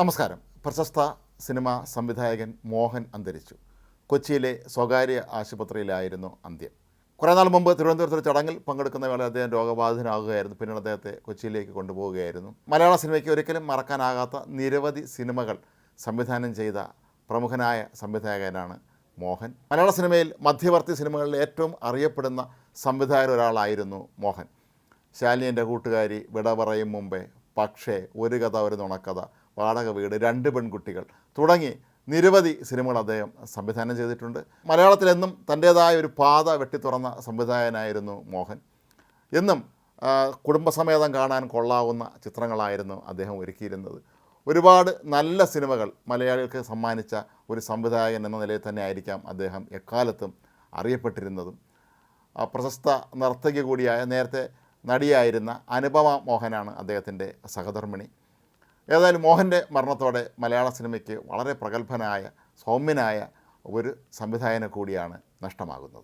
നമസ്കാരം. പ്രശസ്ത സിനിമാ സംവിധായകൻ മോഹൻ അന്തരിച്ചു. കൊച്ചിയിലെ സ്വകാര്യ ആശുപത്രിയിലായിരുന്നു അന്ത്യം. കുറേ നാൾ മുമ്പ് തിരുവനന്തപുരത്ത് ഒരു ചടങ്ങിൽ പങ്കെടുക്കുന്ന വേള അദ്ദേഹം രോഗബാധിതനാകുകയായിരുന്നു. പിന്നീട് അദ്ദേഹത്തെ കൊച്ചിയിലേക്ക് കൊണ്ടുപോവുകയായിരുന്നു. മലയാള സിനിമയ്ക്ക് ഒരിക്കലും മറക്കാനാകാത്ത നിരവധി സിനിമകൾ സംവിധാനം ചെയ്ത പ്രമുഖനായ സംവിധായകനാണ് മോഹൻ. മലയാള സിനിമയിൽ മധ്യവർത്തി സിനിമകളിൽ ഏറ്റവും അറിയപ്പെടുന്ന സംവിധായകർ ഒരാളായിരുന്നു മോഹൻ. ശാലിനിയന്റെ കൂട്ടുകാരി വിട പറയും മുമ്പേ പക്ഷേ ഒരു കഥ ഒരു നുണക്കഥ വാടക വീട് രണ്ട് പെൺകുട്ടികൾ. തുടങ്ങി നിരവധി സിനിമകൾ അദ്ദേഹം സംവിധാനം ചെയ്തിട്ടുണ്ട്. മലയാളത്തിലെന്നും തന്റേതായ ഒരു പാത വെട്ടിത്തുറന്ന സംവിധായകനായിരുന്നു മോഹൻ. എന്നും കുടുംബസമേതം കാണാൻ കൊള്ളാവുന്ന ചിത്രങ്ങളായിരുന്നു അദ്ദേഹം ഒരുക്കിയിരുന്നത്. ഒരുപാട് നല്ല സിനിമകൾ മലയാളികൾക്ക് സമ്മാനിച്ച ഒരു സംവിധായകൻ എന്ന നിലയിൽ തന്നെ ആയിരിക്കാം അദ്ദേഹം എക്കാലത്തും അറിയപ്പെട്ടിരുന്നതും. പ്രശസ്ത നർത്തകി കൂടിയായ നേരത്തെ നടിയായിരുന്ന അനുപമ മോഹനാണ് അദ്ദേഹത്തിന്റെ സഹധർമ്മിണി. ഏതായാലും മോഹന്റെ മരണത്തോടെ മലയാള സിനിമയ്ക്ക് വളരെ പ്രഗത്ഭനായ സൗമ്യനായ ഒരു സംവിധായകനെ കൂടിയാണ് നഷ്ടമാകുന്നത്.